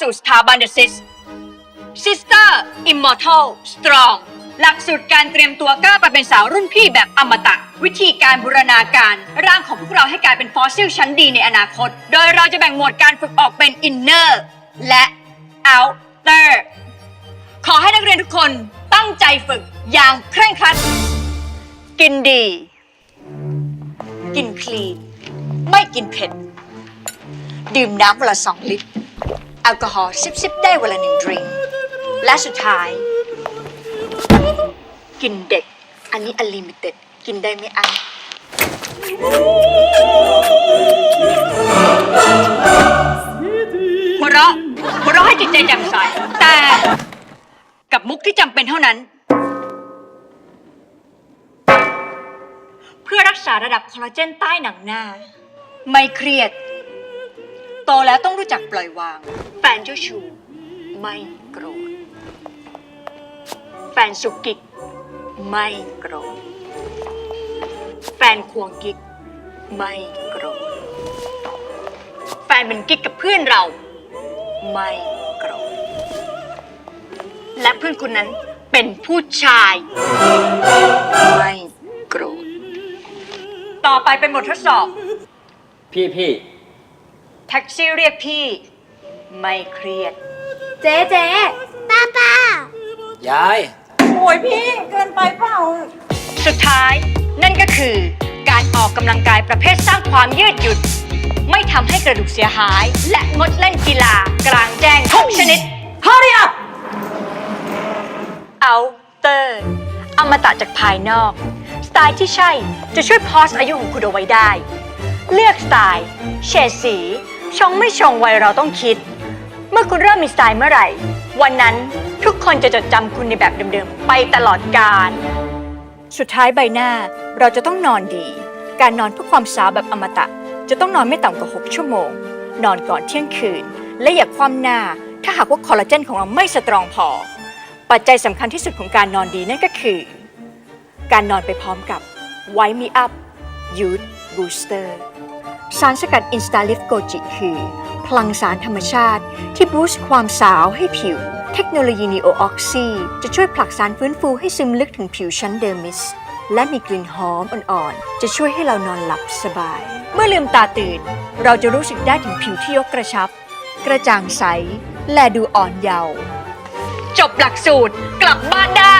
สู่สถาบัน The Sis Sister Immortal Strong หลักสูตรการเตรียมตัวก้าวไปเป็นสาวรุ่นพี่แบบอมตะ วิธีการบูรณาการ ร่างของพวกเราให้กลายเป็นฟอสซิลชั้นดีในอนาคต โดยเราจะแบ่งหมวดการฝึกออกเป็น Inner และ Outer ขอให้นักเรียนทุกคนตั้งใจฝึกอย่างเคร่งครัด กินดี กินคลีน ไม่กินเผ็ด ดื่มน้ำวันละสองลิตร อลกอฮอล์ซิบๆได้วันละหนึ่งดริงและสุดท้าย กินเด็ก อันนี้อลิมิเต็ด กินได้ไม่อันหัวเราะหัวเราะให้จิตใจแจ่มใสแต่กับมุกที่จำเป็นเท่านั้น เพื่อรักษาระดับคอลลาเจนใต้หนังหน้า ไม่เครียด โตแล้วต้องรู้จักปล่อยวาง แฟนเจ้าชู้ไม่โกรธ แฟนสุกิกไม่โกรธ แฟนควงกิ๊กไม่โกรธ แฟนเป็นกิ๊กกับเพื่อนเรา ไม่โกรธ และเพื่อนคนนั้นเป็นผู้ชาย ไม่โกรธ ต่อไปเป็นบททดสอบ พี่พี่ แท็กซี่เรียกพี่ ไม่เครียด เจ๊เจ๊ป้าป้ายาย โอ้ยพี่เกินไปเปล่า สุดท้ายนั่นก็คือการออกกำลังกายประเภทสร้างความยืดหยุ่นไม่ทำให้กระดูกเสียหาย และงดเล่นกีฬากลางแจ้งทุกชนิด Hurry up Outer อมตะจากภายนอก สไตล์ที่ใช่จะช่วยพอสอายุของคุณเอาไว้ได้ เลือกสไตล์ เฉดสี ชงไม่ชงวัยเราต้องคิด เมื่อคุณเริ่มมีสไตล์เมื่อไหร่ วันนั้นทุกคนจะจดจำคุณในแบบเดิมๆ ไปตลอดกาลสุดท้ายใบหน้าเราจะต้องนอนดี การนอนเพื่อความสาวแบบอมตะ จะต้องนอนไม่ต่ำกว่า 6 ชั่วโมง นอนก่อนเที่ยงคืน และอย่าคว่ำหน้า ถ้าหากว่าคอลลาเจนของเราไม่สตรองพอ ปัจจัยสำคัญที่สุดของการนอนดีนั่นก็คือ การนอนไปพร้อมกับ Wake Me Up Youth Booster สารสกัดอินสตาลิฟโกจิคือ พลังสารธรรมชาติ ที่บูสต์ความสาวให้ผิว เทคโนโลยีนีโอออกซีจะช่วยผลักสารฟื้นฟูให้ซึมลึกถึงผิวชั้นเดอร์มิส และมีกลิ่นหอมอ่อนๆ จะช่วยให้เรานอนหลับสบาย เมื่อลืมตาตื่น เราจะรู้สึกได้ถึงผิวที่ยกกระชับ กระจ่างใส และดูอ่อนเยาว์จบหลักสูตรกลับบ้านได้